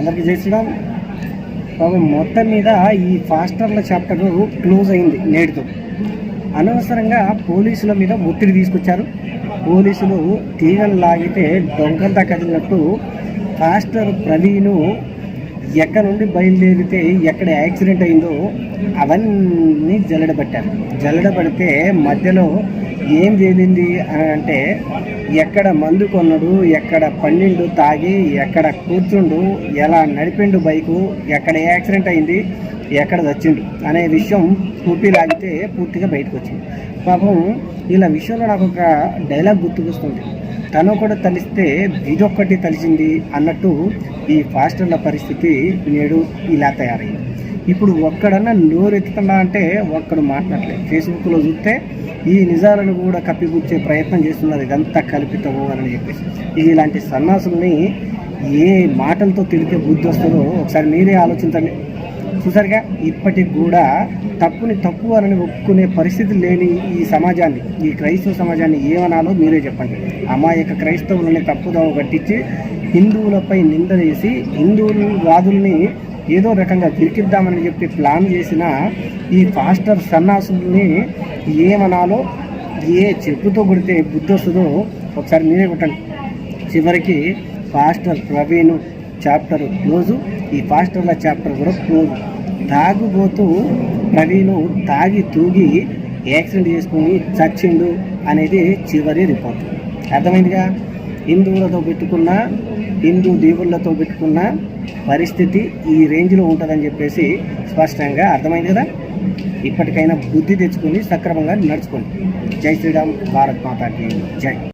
అందరికీ జై శ్రీరామ్. మొత్తం మీద ఈ ఫాస్టర్ల చాప్టర్ క్లోజ్ అయింది నేటితో. అనవసరంగా పోలీసుల మీద ఒత్తిడి తీసుకొచ్చారు. పోలీసులు తీగలు లాగితే దొంగంతా కదిలినట్టు ఫాస్టర్ ప్రవీణు ఎక్కడ నుండి బయలుదేరితే ఎక్కడ యాక్సిడెంట్ అయిందో అవన్నీ జల్లడబట్టారు. జల్లడబడితే మధ్యలో ఏం తేలింది అని అంటే ఎక్కడ మందు కొన్నాడు ఎక్కడ పండిండు తాగి ఎక్కడ కూర్చుండు ఎలా నడిపిండు బైకు ఎక్కడ యాక్సిడెంట్ అయింది ఎక్కడ చచ్చిండు అనే విషయం పూర్తి లాగితే పూర్తిగా బయటకు వచ్చింది పాపం ఇలా విషయంలో నాకు ఒక డైలాగ్ గుర్తుకొస్తుంది. తను కూడా తలిస్తే ఇదొక్కటి తలిసింది అన్నట్టు ఈ ఫాస్టర్ల పరిస్థితి నేడు ఇలా తయారైంది. ఇప్పుడు ఒక్కడన్నా నోరెత్తుతున్నా అంటే ఒక్కడు మాట్లాడలేదు ఫేస్బుక్లో చూస్తే ఈ నిజాలను కూడా కప్పిపుచ్చే ప్రయత్నం చేస్తున్నారు. ఇదంతా కల్పితము అని చెప్పేసి ఇలాంటి సన్నాసుల్ని ఏ మాటలతో తిరిగే బుద్ధి వస్తుందో ఒకసారి మీరే ఆలోచించండి. చూసారుగా ఇప్పటికి కూడా తప్పుని తప్పు అని ఒప్పుకునే పరిస్థితి లేని ఈ సమాజాన్ని ఈ క్రైస్తవ సమాజాన్ని ఏమనాలో మీరే చెప్పండి. అమాయక క్రైస్తవులని తప్పుదోవ పట్టించి హిందువులపై నింద వేసి హిందువులు వాదుల్ని ఏదో రకంగా తిరిగిద్దామని చెప్పి ప్లాన్ చేసిన ఈ ఫాస్టర్ సన్నాసుల్ని ఏమనాలో ఏ చెప్పుతో కొడితే బుద్ధి ఒకసారి మీరే కొట్టండి. చివరికి ఫాస్టర్ ప్రవీణ్ చాప్టర్ క్లోజు ఈ ఫాస్టర్ల చాప్టర్ కూడా క్లోజ్ తాగుబోతూ ప్రవీణ్ తాగి తూగి యాక్సిడెంట్ చేసుకుని చచ్చిండు అనేది చివరి రిపోర్ట్. అర్థమైందిగా? హిందువులతో పెట్టుకున్న హిందూ దేవుళ్ళతో పెట్టుకున్న పరిస్థితి ఈ రేంజ్లో ఉంటుందని చెప్పేసి స్పష్టంగా అర్థమైంది కదా. ఇప్పటికైనా బుద్ధి తెచ్చుకొని సక్రమంగా నడుచుకోండి. జై శ్రీరామ్ భారత్ మాతాకి జై.